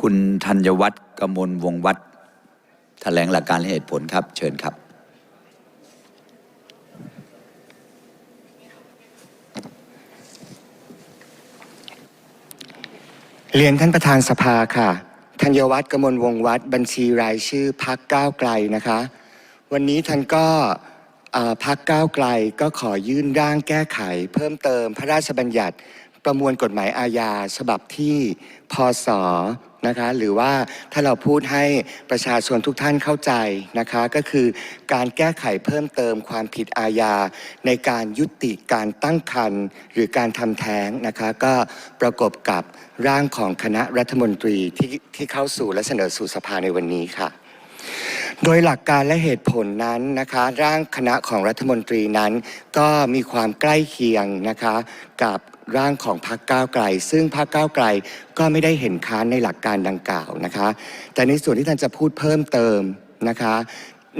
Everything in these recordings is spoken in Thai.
คุณธัญวัฒน์กมลวงวัฒน์แถลงหลักการและเหตุผลครับ เชิญครับ เรียนท่านประธานสภาค่ะ ธัญวัฒน์กมลวงวัดบัญชีรายชื่อพักก้าวไกลนะคะ วันนี้ท่านก็พักก้าวไกลก็ขอยื่นร่างแก้ไข เพิ่มเติมพระราชบัญญัติ ประมวลกฎหมายอาญาฉบับที่พศนะคะหรือว่าถ้าเราพูดให้ประชาชนทุกท่านเข้าใจนะคะก็คือการแก้ไขเพิ่มเติมความผิดอาญา ในการยุติการตั้งครรภ์หรือการทำแท้งนะคะก็ประกบกับร่างของคณะรัฐมนตรีที่ที่เข้าสู่และเสนอสู่สภาในวันนี้ค่ะ โดยหลักการและเหตุผลนั้นนะคะร่างคณะของรัฐมนตรีนั้น ก็มีความใกล้เคียงนะคะกับร่างของพรรคก้าวไกล ซึ่งพรรคก้าวไกลก็ไม่ได้เห็นค้านในหลักการดังกล่าวนะคะ แต่ในส่วนที่ท่านจะพูดเพิ่มเติมนะคะ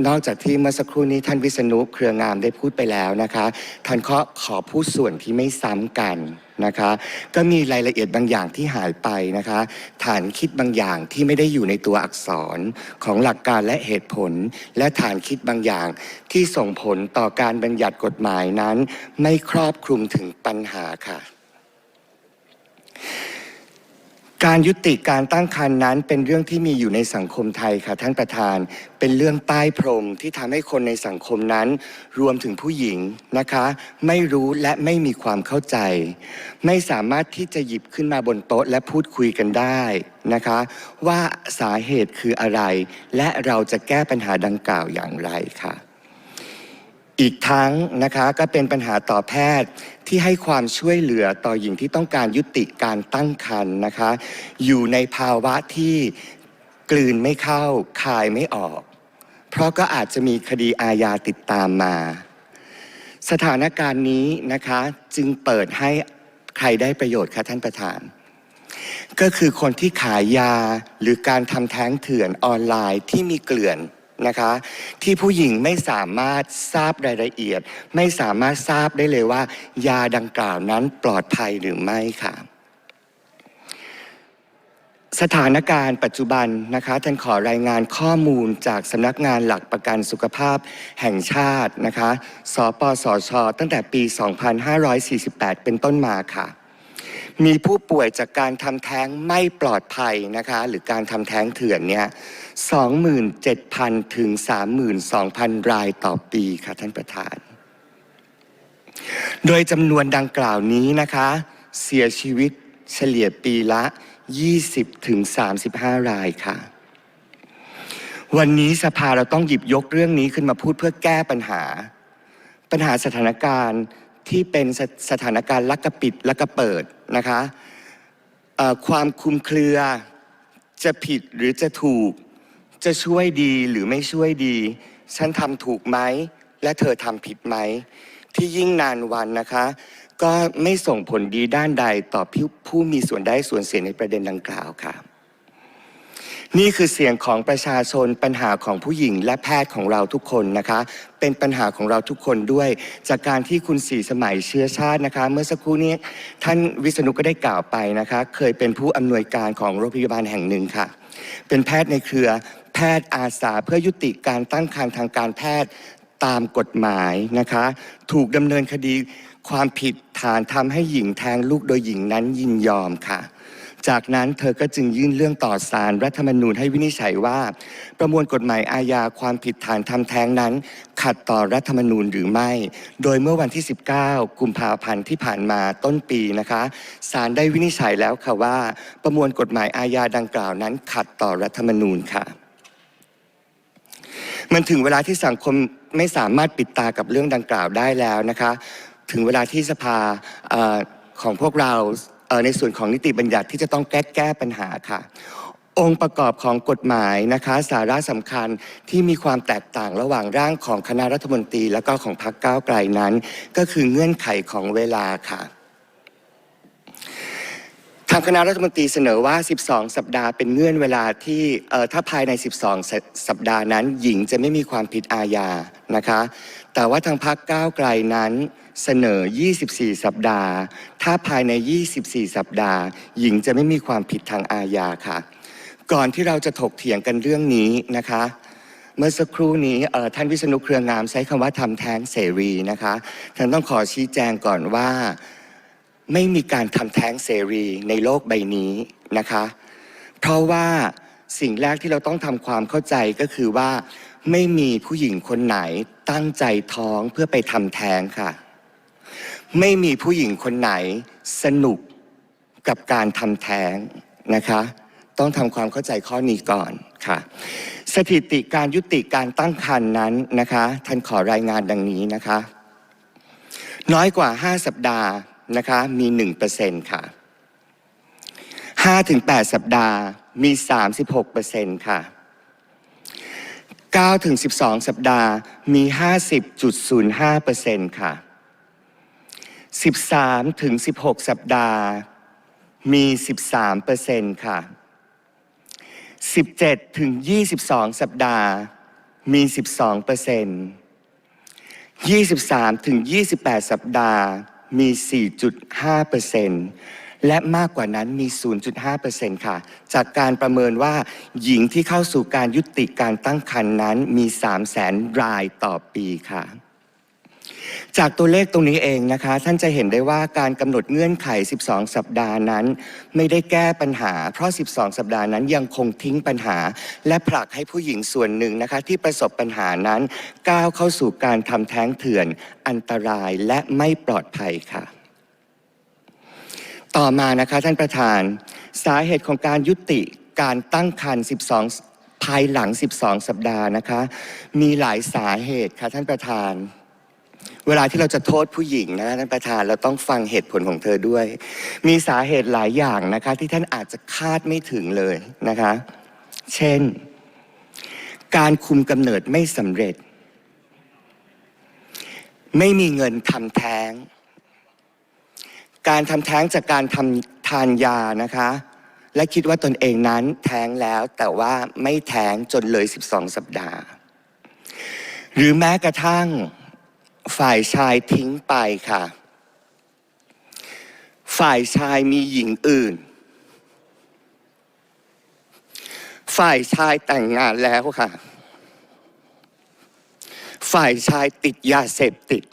นอกจากที่เมื่อสักครู่นี้ท่านวิษณุเครืองามได้พูดไปแล้วนะคะท่านก็ขอพูดส่วนที่ไม่ซ้ำกันนะคะ ก็มีรายละเอียดบางอย่างที่หายไปนะคะ ฐานคิดบางอย่างที่ไม่ได้อยู่ในตัวอักษรของหลักการและเหตุผล และฐานคิดบางอย่าง ที่ส่งผลต่อการบัญญัติกฎหมายนั้น ไม่ครอบคลุมถึงปัญหาค่ะ การยุติการตั้งครรภ์นั้นเป็นเรื่องที่มีอยู่ในสังคมไทยค่ะท่านประธาน เป็นเรื่องใต้พรมที่ทำให้คนในสังคมนั้น รวมถึงผู้หญิงนะคะ ไม่รู้และไม่มีความเข้าใจ ไม่สามารถที่จะหยิบขึ้นมาบนโต๊ะและพูดคุยกันได้นะคะ ว่าสาเหตุคืออะไร และเราจะแก้ปัญหาดังกล่าวอย่างไรค่ะ อีกทั้งนะคะก็เป็นปัญหาต่อแพทย์ที่ให้ความช่วยเหลือต่อหญิงที่ต้องการยุติการตั้งครรภ์นะคะ อยู่ในภาวะที่กลืนไม่เข้าคายไม่ออก เพราะก็อาจจะมีคดีอาญาติดตามมา สถานการณ์นี้นะคะจึงเปิดให้ใครได้ประโยชน์คะท่านประธาน ก็คือคนที่ขายยาหรือการทำแท้งเถื่อนออนไลน์ที่มีเกลื่อน นะคะ ที่ผู้หญิงไม่สามารถทราบรายละเอียด ไม่สามารถทราบได้เลยว่า ยาดังกล่าวนั้นปลอดภัยหรือไม่ค่ะ สถานการณ์ปัจจุบันนะคะท่านขอรายงานข้อมูลจากสำนักงานหลักประกันสุขภาพแห่งชาตินะคะ สปสช ตั้งแต่ปี 2548 เป็นต้นมาค่ะ มีผู้ป่วยจากการทำแท้งไม่ปลอดภัยนะคะหรือการทำแท้งเถื่อนเนี่ย27,000 ถึง 32,000 รายต่อปีค่ะท่านประธาน โดยจำนวนดังกล่าวนี้นะคะ เสียชีวิตเฉลี่ยปีละ 20ถึง35 รายค่ะ วันนี้สภาเราต้องหยิบยกเรื่องนี้ขึ้นมาพูดเพื่อแก้ปัญหา ปัญหาสถานการณ์ ที่เป็นสสถานการณ์ลักกระปิดลักกระเปิดนะคะความคุมเครือจะผิดหรือจะถูก จะช่วยดีหรือไม่ช่วยดี ฉันทำถูกไหม และเธอทำผิดไหม ที่ยิ่งนานวันนะคะ ก็ไม่ส่งผลดีด้านใดต่อผู้มีส่วนได้ส่วนเสียในประเด็นดังกล่าวค่ะ นี่คือเสียงของประชาชนปัญหาของผู้หญิงและแพทย์ของเราทุกคนนะคะ เป็นปัญหาของเราทุกคนด้วย จากการที่คุณศรีสมัยเชื้อชาตินะคะ เมื่อสักครู่นี้ท่านวิษณุก็ได้กล่าวไปนะคะ เคยเป็นผู้อำนวยการของโรงพยาบาลแห่งหนึ่งค่ะ เป็นแพทย์ในเครือแพทย์อาสาเพื่อยุติการตั้งครรภ์ทางการแพทย์ตามกฎหมายนะคะ ถูกดำเนินคดีความผิดฐานทำให้หญิงแทงลูกโดยหญิงนั้นยินยอมค่ะ จากนั้นเธอก็จึงยื่นเรื่องต่อศาลรัฐธรรมนูญให้วินิจฉัยว่า ประมวลกฎหมายอาญาความผิดฐานทำแท้งนั้น ขัดต่อรัฐธรรมนูญหรือไม่ โดยเมื่อวันที่ 19 กุมภาพันธ์ที่ผ่านมาต้นปีนะคะศาลได้วินิจฉัยแล้วค่ะว่า ประมวลกฎหมายอาญาดังกล่าวนั้น ขัดต่อรัฐธรรมนูญค่ะ มันถึงเวลาที่สังคมไม่สามารถปิดตากับเรื่องดังกล่าวได้แล้วนะคะ ถึงเวลาที่สภาอของพวกเรา ในส่วนของนิติบัญญัติที่จะต้องแก้แก้ปัญหาค่ะ องค์ประกอบของกฎหมายนะคะ สาระสำคัญที่มีความแตกต่างระหว่างร่างของคณะรัฐมนตรี และก็ของพรรคก้าวไกลนั้น ก็คือเงื่อนไขของเวลาค่ะ ทางคณะรัฐมนตรีเสนอว่า 12 สัปดาห์เป็นเงื่อนเวลาที่ถ้าภายใน 12 สัปสัปดาห์นั้น หญิงจะไม่มีความผิดอาญานะคะ แต่ว่าทางพรรคก้าวไกลนั้นเสนอ 24 สัปดาห์ ถ้าภายใน 24 สัปดาห์ หญิงจะไม่มีความผิดทางอาญาค่ะ ก่อนที่เราจะถกเถียงกันเรื่องนี้นะคะ เมื่อสักครู่นี้ท่านวิษณุเครืองามใช้คำว่าทำแท้งเสรีนะคะท่านต้องขอชี้แจงก่อนว่า ไม่มีการทำแท้งเสรีในโลกใบนี้นะคะ เพราะว่าสิ่งแรกที่เราต้องทำความเข้าใจก็คือว่า ไม่มีผู้หญิงคนไหนตั้งใจท้องเพื่อไปทำแท้งค่ะ ไม่มีผู้หญิงคนไหนสนุกกับการทำแท้งนะคะ ต้องทำความเข้าใจข้อนี้ก่อนค่ะ สถิติการยุติการตั้งครรภ์นั้นนะคะท่านขอรายงานดังนี้นะคะ น้อยกว่า 5 สัปดาห์ นะคะมี 1%ค่ะ5ถึง8สัปดาห์มี 36%ค่ะ9ถึง12 สัปดาห์มี 50.05%ค่ะ 13ถึง16 สัปดาห์มี 13%ค่ะ 17 ถึง 22 สัปดาห์ มี 12% 23 ถึง 28 สัปดาห์ มี 4.5%และมากกว่านั้นมี 0.5%ค่ะ จากการประเมินว่าหญิงที่เข้าสู่การยุติการตั้งครรภ์นั้นมี 300,000 รายต่อปีค่ะ จากตัวเลขตรงนี้เองนะคะ ท่านจะเห็นได้ว่าการกำหนดเงื่อนไข 12 สัปดาห์นั้น ไม่ได้แก้ปัญหา เพราะ 12 สัปดาห์นั้นยังคงทิ้งปัญหา และผลักให้ผู้หญิงส่วนหนึ่งนะคะที่ประสบปัญหานั้น ก้าวเข้าสู่การทำแท้งเถื่อน อันตรายและไม่ปลอดภัยค่ะ ต่อมานะคะท่านประธาน สาเหตุของการยุติการตั้งครรภ์ 12 ภายหลัง 12 สัปดาห์นะคะ มีหลายสาเหตุค่ะท่านประธาน เวลาที่เราจะโทษผู้หญิงนะท่านประธานเราต้องฟังเหตุผลของเธอด้วย มีสาเหตุหลายอย่างนะคะ ที่ท่านอาจจะคาดไม่ถึงเลยนะคะ เช่น การคุมกำเนิดไม่สำเร็จ ไม่มีเงินทำแท้ง การทำแท้งจากการทำทานยานะคะ และคิดว่าตนเองนั้นแท้งแล้วแต่ว่าไม่แท้งจนเลย 12 สัปดาห์ หรือแม้กระทั่ง ฝ่ายชายทิ้งไปค่ะ ฝ่ายชายมีหญิงอื่น ฝ่ายชายแต่งงานแล้วค่ะ ฝ่ายชายติดยาเสพติด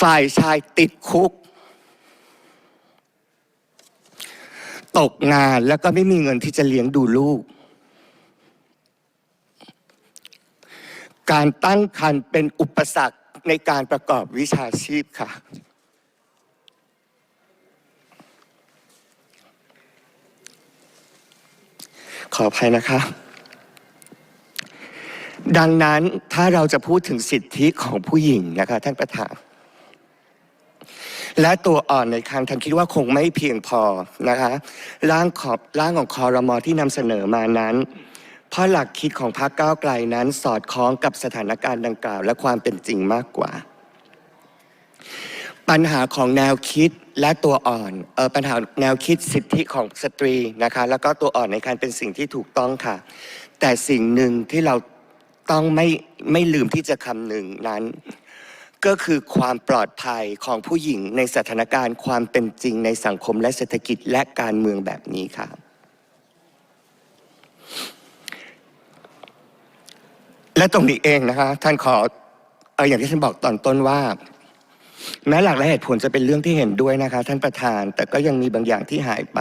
ฝ่ายชายติดคุก ตกงานแล้วก็ไม่มีเงินที่จะเลี้ยงดูลูก การตั้งครรภ์เป็นอุปสรรคในการประกอบวิชาชีพค่ะ ขออภัยนะคะ ดังนั้นถ้าเราจะพูดถึงสิทธิของผู้หญิงนะคะ ท่านประธานและตัวอ่อนในครรภ์ท่านคิดว่าคงไม่เพียงพอนะคะร่างขอบร่างของคอรมอที่นำเสนอมานั้น เพราะหลักคิดของพรรคก้าวไกลนั้นสอดคล้องกับสถานการณ์ดังกล่าว และความเป็นจริงมากกว่า ปัญหาของแนวคิดและตัวอ่อนเออปัญหาแนวคิดสิทธิของสตรีนะคะแล้วก็ตัวอ่อนในการเป็นสิ่งที่ถูกต้องค่ะ แต่สิ่งหนึ่งที่เราต้องไม่ไม่ลืมที่จะคำหนึ่งนั้น ก็คือความปลอดภัยของผู้หญิงในสถานการณ์ความเป็นจริงในสังคมและเศรษฐกิจและการเมืองแบบนี้ค่ะ และตรงนี้เองนะคะ ท่านขอเอออย่างที่ท่านบอกตอนต้นว่า แม้หลักและเหตุผลจะเป็นเรื่องที่เห็นด้วยนะคะ ท่านประธาน แต่ก็ยังมีบางอย่างที่หายไป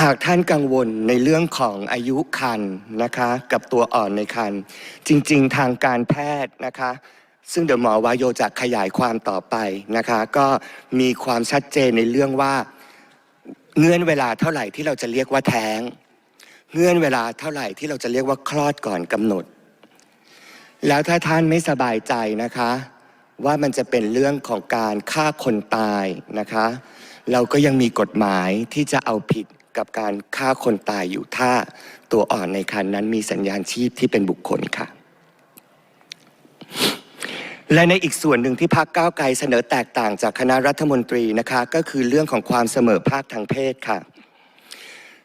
หากท่านกังวลในเรื่องของอายุคันนะคะ กับตัวอ่อนในคันจริง ๆ ทางการแพทย์นะคะ ซึ่งเดี๋ยวหมอวายโยจะขยายความต่อไปนะคะ ก็มีความชัดเจนในเรื่องว่าเงื่อนเวลาเท่าไหร่ที่เราจะเรียกว่าแท้ง เงื่อนเวลาเท่าไหร่ที่เราจะเรียกว่าคลอดก่อนกำหนด แล้วถ้าท่านไม่สบายใจนะคะ ว่ามันจะเป็นเรื่องของการฆ่าคนตายนะคะ เราก็ยังมีกฎหมายที่จะเอาผิดกับการฆ่าคนตายอยู่ถ้าตัวอ่อนในคันนั้นมีสัญญาณชีพที่เป็นบุคคลค่ะ และในอีกส่วนหนึ่งที่พรรคก้าวไกลเสนอแตกต่างจากคณะรัฐมนตรีนะคะ ก็คือเรื่องของความเสมอภาคทางเพศค่ะ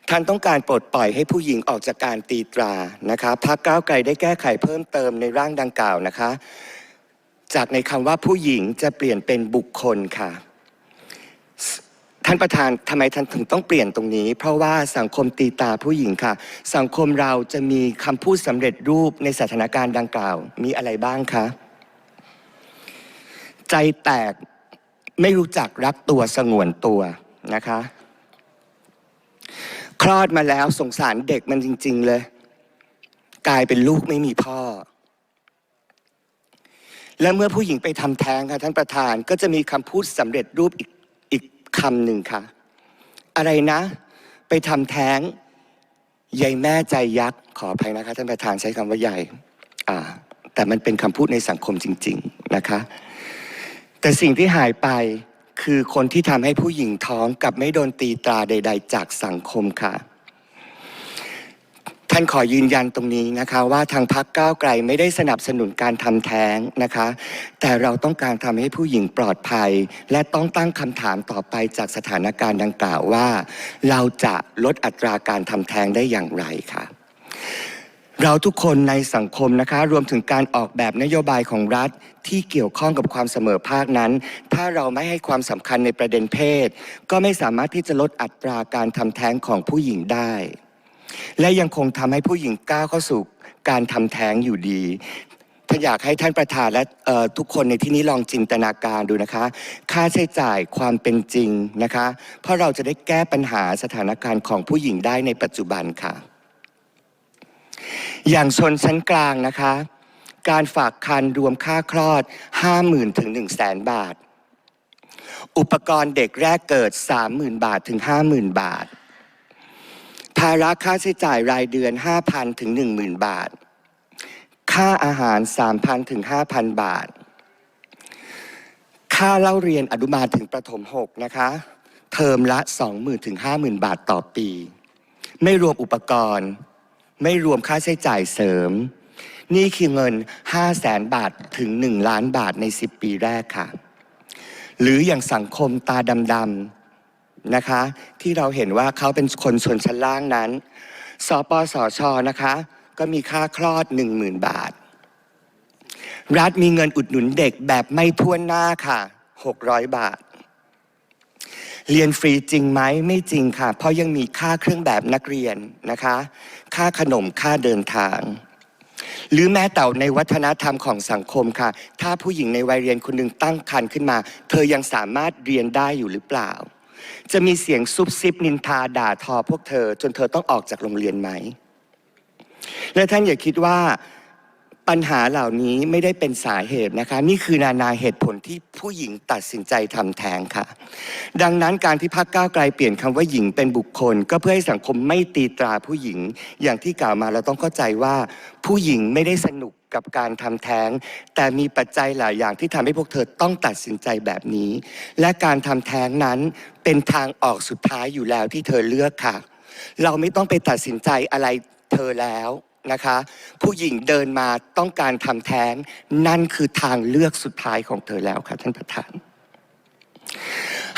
ท่านต้องการปลดปล่อยให้ผู้หญิงออกจากการตีตรานะคะพรรคก้าวไกลได้แก้ไขเพิ่มเติมในร่างดังกล่าวนะคะ จากในคำว่าผู้หญิงจะเปลี่ยนเป็นบุคคลค่ะท่านประธานทำไมท่านถึงต้องเปลี่ยนตรงนี้ เพราะว่าสังคมตีตาผู้หญิงค่ะ สังคมเราจะมีคำพูดสำเร็จรูปในสถานการณ์ดังกล่าว มีอะไรบ้างคะใจแตกไม่รู้จักรักตัวสงวนตัวนะคะ คลอดมาแล้วสงสารเด็กมันจริง ๆ เลย กลายเป็นลูกไม่มีพ่อ และเมื่อผู้หญิงไปทำแท้งค่ะท่านประธานก็จะมีคำพูดสำเร็จรูปอีกอีกคำหนึ่งค่ะ อะไรนะ ไปทำแท้งยายแม่ใจยักษ์ขออภัยนะคะ ท่านประธานใช้คำว่าใหญ่อ่า แต่มันเป็นคำพูดในสังคมจริง ๆนะคะ แต่สิ่งที่หายไป คือคนที่ทำให้ผู้หญิงท้องกับไม่โดนตีตราใด ๆ จากสังคมค่ะ ท่านขอยืนยันตรงนี้นะคะว่าทางพักก้าวไกลไม่ได้สนับสนุนการทำแท้งนะคะ แต่เราต้องการทำให้ผู้หญิงปลอดภัย และต้องตั้งคำถามต่อไปจากสถานการณ์ดังกล่าวว่า เราจะลดอัตราการทำแท้งได้อย่างไรค่ะ เราทุกคนในสังคมนะคะ รวมถึงการออกแบบนโยบายของรัฐที่เกี่ยวข้องกับความเสมอภาคนั้น ถ้าเราไม่ให้ความสำคัญในประเด็นเพศ ก็ไม่สามารถที่จะลดอัตราการทำแท้งของผู้หญิงได้ และยังคงทำให้ผู้หญิงก้าวเข้าสู่การทำแท้งอยู่ดีถ้าอยากให้ท่านประธานและทุกคนในที่นี้ลองจินตนาการดูนะคะ ค่าใช้จ่ายความเป็นจริงนะคะ เพราะเราจะได้แก้ปัญหาสถานการณ์ของผู้หญิงได้ในปัจจุบันค่ะ อย่างชนชั้นกลางนะคะ การฝากคันรวมค่าคลอด 50,000ถึง1 0 0 0 0แสนบาท อุปกรณ์เด็กแรกเกิด 30,000 บาทถึง 50,000 บาท ภาระค่าใช้จ่ายรายเดือน 5,000ถึง10,000 บาท ค่าอาหาร 3,000ถึง5,000 บาท ค่าเล่าเรียนอนุบาลถึงประถม 6 นะคะเทอมละ 20,000ถึง50,000 บาทต่อปี ไม่รวมอุปกรณ์ ไม่รวมค่าใช้จ่ายเสริม นี่คือเงิน 5 0 0แสนบาทถึง 1 ล้านบาทใน 10 ปีแรกค่ะ หรืออย่างสังคมตาดำๆนะคะ ที่เราเห็นว่าเขาเป็นคนชนชั้นล่างนั้น สปสชนะคะ ก็มีค่าคลอด 10,000 บาท รัฐมีเงินอุดหนุนเด็กแบบไม่ท้วนหน้าค่ะ 600 บาทเรียนฟรีจริงไหมไม่จริงค่ะ เพราะยังมีค่าเครื่องแบบนักเรียนนะคะ ค่าขนมค่าเดินทาง หรือแม้แต่ในวัฒนธรรมของสังคมค่ะ ถ้าผู้หญิงในวัยเรียนคนหนึ่งตั้งครรภ์ขึ้นมา เธอยังสามารถเรียนได้อยู่หรือเปล่า จะมีเสียงซุบซิบนินทาด่าทอพวกเธอ จนเธอต้องออกจากโรงเรียนไหมและท่านอย่าคิดว่า ปัญหาเหล่านี้ไม่ได้เป็นสาเหตุนะคะ นี่คือนานาเหตุผลที่ผู้หญิงตัดสินใจทำแท้งค่ะ ดังนั้นการที่พักก้าวไกลเปลี่ยนคำว่าหญิงเป็นบุคคล ก็เพื่อให้สังคมไม่ตีตราผู้หญิง อย่างที่กล่าวมาเราต้องเข้าใจว่า ผู้หญิงไม่ได้สนุกกับการทำแท้ง แต่มีปัจจัยหลายอย่างที่ทำให้พวกเธอต้องตัดสินใจแบบนี้ และการทำแท้งนั้นเป็นทางออกสุดท้ายอยู่แล้วที่เธอเลือกค่ะ เราไม่ต้องไปตัดสินใจอะไรเธอแล้ว นะคะ ผู้หญิงเดินมาต้องการทำแท้ง นั่นคือทางเลือกสุดท้ายของเธอแล้วค่ะท่านประธาน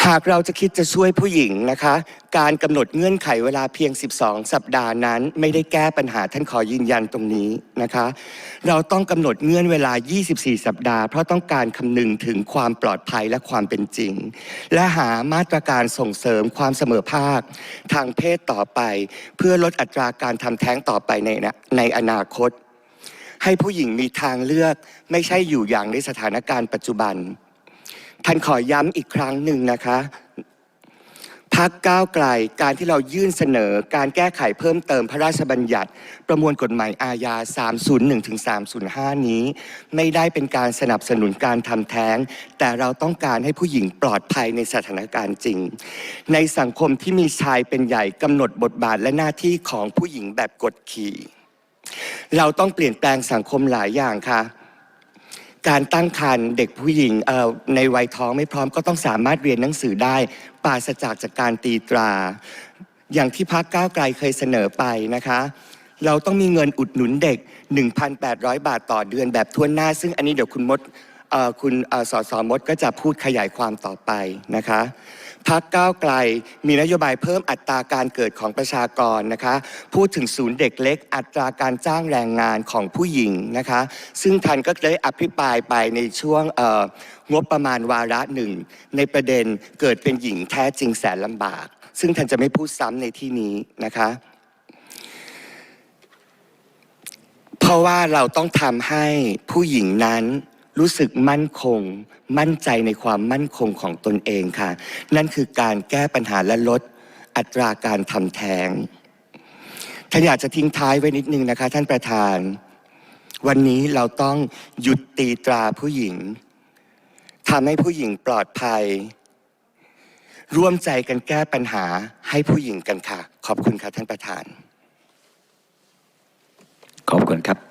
หากเราจะคิดจะช่วยผู้หญิงนะคะ การกำหนดเงื่อนไขเวลาเพียง 12 สัปดาห์นั้น ไม่ได้แก้ปัญหาท่านขอยืนยันตรงนี้นะคะ เราต้องกำหนดเงื่อนเวลา 24 สัปดาห์ เพราะต้องการคำนึงถึงความปลอดภัยและความเป็นจริง และหามาตรการส่งเสริมความเสมอภาค ทางเพศต่อไป เพื่อลดอัตราการทำแท้งต่อไปในในอนาคตให้ผู้หญิงมีทางเลือกไม่ใช่อยู่อย่างในสถานการณ์ปัจจุบัน ท่านขอย้ำอีกครั้งหนึ่งนะคะพักก้าวไกลการที่เรายื่นเสนอการแก้ไขเพิ่มเติมพระราชบัญญัติ ประมวลกฎหมายอาญา 301ถึง305 นี้ ไม่ได้เป็นการสนับสนุนการทำแท้ง แต่เราต้องการให้ผู้หญิงปลอดภัยในสถานการณ์จริง ในสังคมที่มีชายเป็นใหญ่กำหนดบทบาทและหน้าที่ของผู้หญิงแบบกดขี่ เราต้องเปลี่ยนแปลงสังคมหลายอย่างค่ะ การตั้งครรภ์เด็กผู้หญิงในวัยท้องไม่พร้อมก็ต้องสามารถเรียนหนังสือได้ปราศจากจากการตีตรา อย่างที่พักก้าวไกลเคยเสนอไปนะคะ เราต้องมีเงินอุดหนุนเด็ก 1,800 บาทต่อเดือนแบบทั่วหน้า ซึ่งอันนี้เดี๋ยวคุณมด คุณเอ่อสสมดก็จะพูดขยายความต่อไปนะคะพักก้าวไกลมีนโยบายเพิ่มอัตราการเกิดของประชากรนะคะ พูดถึงศูนย์เด็กเล็ก อัตราการจ้างแรงงานของผู้หญิงนะคะ ซึ่งท่านก็ได้อภิปรายไปในช่วงงบประมาณวาระหนึ่ง ในประเด็นเกิดเป็นหญิงแท้จริงแสนลำบาก ซึ่งท่านจะไม่พูดซ้ำในที่นี้นะคะเพราะว่าเราต้องทำให้ผู้หญิงนั้น รู้สึกมั่นคง มั่นใจในความมั่นคงของตนเองค่ะ นั่นคือการแก้ปัญหาและลดอัตราการทำแท้งท่านอยากจะทิ้งท้ายไว้นิดนึงนะคะ ท่านประธาน วันนี้เราต้องหยุดตีตราผู้หญิงทำให้ผู้หญิงปลอดภัย ร่วมใจกันแก้ปัญหาให้ผู้หญิงกันค่ะ ขอบคุณค่ะท่านประธาน ขอบคุณครับ